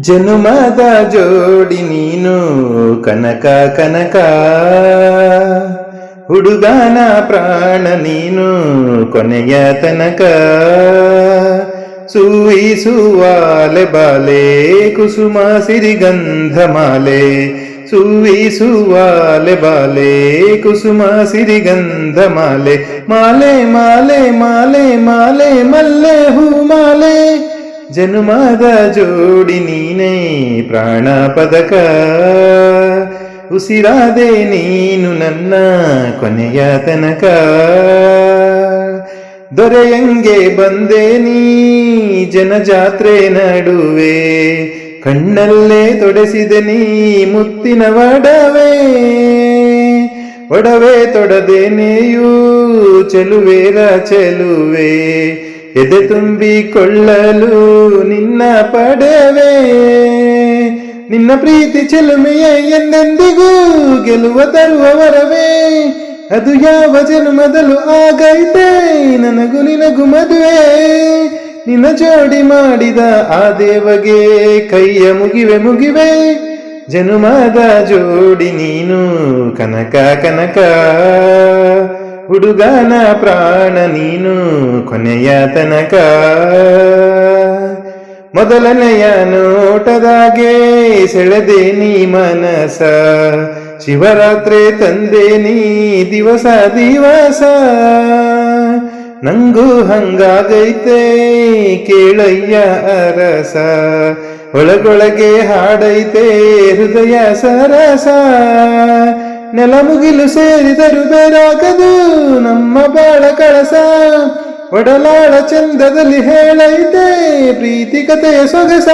ಜನುಮದ ಜೋಡಿ ನೀನು ಕನಕ ಕನಕ. ಹುಡುಗನ ಪ್ರಾಣ ನೀನು ಕೊನೆಯ ತನಕ. ಸೂಯಿಸುವಾಲೆ ಬಾಲೆ, ಕುಸುಮ ಸಿರಿಗಂಧ ಮಾಲೆ ಸೂಯಿಸುವಾಲೆ ಬಾಲೆ, ಕುಸುಮ ಸಿರಿಗಂಧ ಮಾಲೆ ಮಾಲೆ ಮಾಲೆ ಮಾಲೆ ಮಾಲೆ, ಮಲ್ಲೆ ಹೂ ಮಾಲೆ. ಜನುಮದ ಜೋಡಿ ನೀನೇ ಪ್ರಾಣ ಪದಕ ಉಸಿರಾದೆ ನೀನು ನನ್ನ ಕೊನೆಯ ತನಕ. ದೊರೆಯಂಗೆ ಬಂದೆ ನೀ ಜನಜಾತ್ರೆ ನಡುವೆ. ಕಣ್ಣಲ್ಲೇ ತೊಡಸಿದೆ ನೀ ಮುತ್ತಿನ ಒಡವೆ. ಒಡವೆ ತೊಡದೇನೆಯೂ ಚೆಲುವೇರ ಚೆಲುವೆ. ಎದೆ ತುಂಬಿಕೊಳ್ಳಲು ನಿನ್ನ ಪಡವೆ ನಿನ್ನ ಪ್ರೀತಿ ಚೆಲುಮೆಯ ಎಂದೆಂದಿಗೂ ಗೆಲುವ ತರುವವರವೇ ಅದು ಯಾವ ಜನ್ಮದಲ್ಲೂ ಆಗೈತೆ? ನನಗೂ ನಿನಗೂ ಮದುವೆ. ನಿನ್ನ ಜೋಡಿ ಮಾಡಿದ ಆ ದೇವಗೆ ಕೈಯ ಮುಗಿವೆ ಮುಗಿವೆ. ಜನುಮದ ಜೋಡಿ ನೀನು ಕನಕ ಕನಕ. ಹುಡುಗನ ಪ್ರಾಣ ನೀನು ಕೊನೆಯ ತನಕ. ಮೊದಲನೆಯ ನೋಟದಾಗೆ ಸೆಳೆದೆ ನೀ ಮನಸ. ಶಿವರಾತ್ರಿ ತಂದೆ ನೀ ದಿವಸ ದಿವಸ. ನಂಗೂ ಹಂಗಾಗೈತೆ ಕೇಳಯ್ಯ ಅರಸ. ಒಳಗೊಳಗೆ ಹಾಡೈತೆ ಹೃದಯ ಸರಸ. ನೆಲ ಮುಗಿಲು ಸೇರಿದರು ಬೇರಾಗದು ನಮ್ಮ ಬಾಳ ಕಳಸ. ಒಡಲಾಳ ಚಂದದಲ್ಲಿ ಹೇಳೈತೆ ಪ್ರೀತಿ ಕಥೆಯ ಸೊಗಸ.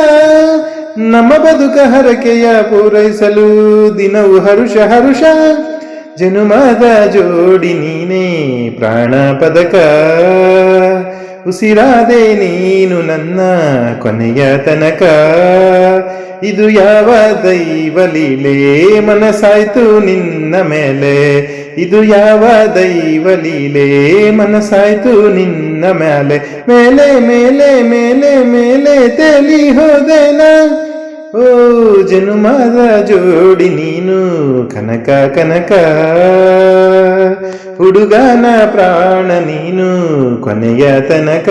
ನಮ್ಮ ಬದುಕ ಹರಕೆಯ ಪೂರೈಸಲು ದಿನವು ಹರುಷ ಹರುಷ. ಜನುಮದ ಜೋಡಿ ನೀನೇ ಪ್ರಾಣ ಪದಕ ಉಸಿರಾದೆ ನೀನು ನನ್ನ ಕೊನೆಯ ತನಕ. ಇದು ಯಾವ ದೈವ ಲೀಲೆ? ಮನಸಾಯ್ತು ನಿನ್ನ ಮೇಲೆ. ಇದು ಯಾವ ದೈವ ಲೀಲೆ? ಮನಸಾಯ್ತು ನಿನ್ನ ಮೇಲೆ. ಮೇಲೆ ಮೇಲೆ ಮೇಲೆ ಮೇಲೆ ತೇಲಿ ಹೋದೇನ? ಓ ಜನುಮದ ಜೋಡಿ ನೀನು ಕನಕ ಕನಕ ಹುಡುಗನ ಪ್ರಾಣ ನೀನು ಕೊನೆಯ ತನಕ